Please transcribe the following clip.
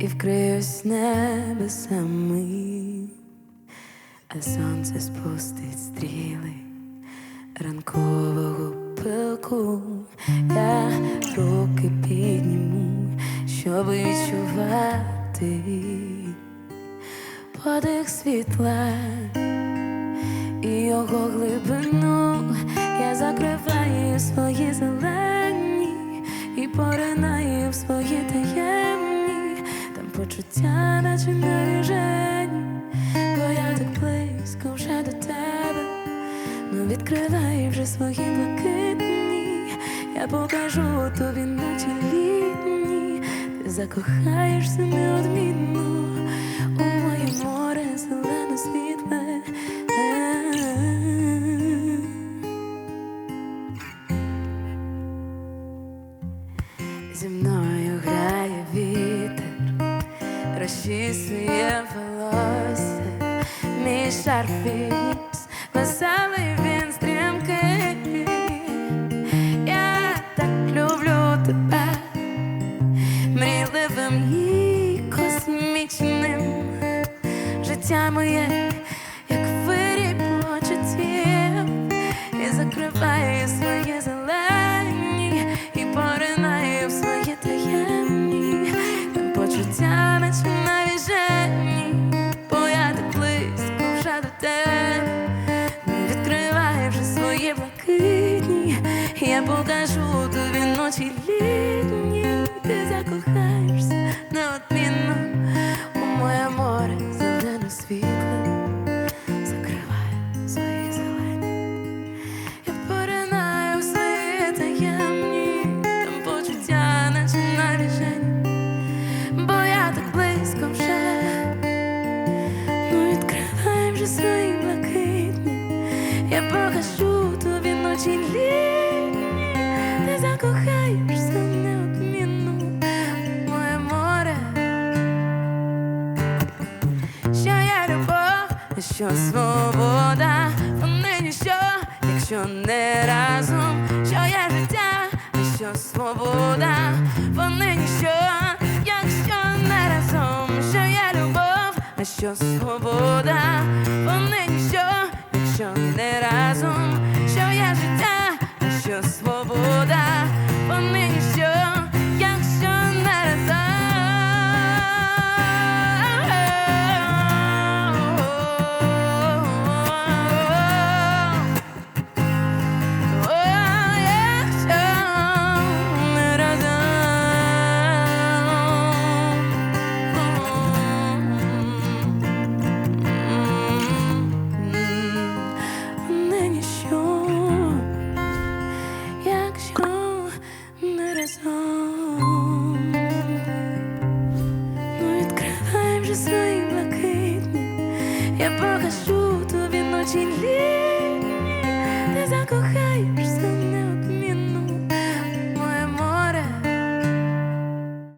і вкриюсь небесами, а сонце спустить стріли ранкового пилку. Я руки підніму, щоб відчувати подих світла і його глибину я закриваю свої зелені і поринаю почуття, наче навіжені, бо я так близько вже до тебе, ну відкривай вже свої блакитні, я покажу тобі ночі літні, ти закохаєшся неодмінно у моє море зелене світле. Зі мною грає вітер, розчісує волосся, мій шарф відніс, веселий він стрімкий. Я так люблю тебе, мрійливим і космічним. Життя моє, покажу тобі ночі літні, ти закохаєшся неодмінно. У моє море зелене світло, закривай свої зелені, я поринаю в свої там почуття, наче навіжені, бо я так близько вже, ну відкривай вже свої блакитні, я покажу тобі ночі літні, закохаєшся неодмінно моє море. Що я любов, що свобода, вони якщо не разом, що я життя, що свобода, вони ніщо, якщо не разом, що я любов, а що свобода, вони ніщо, якщо не разом, що я життя, що свобода, вже свої блакитні, я покажу тобі ночі літні,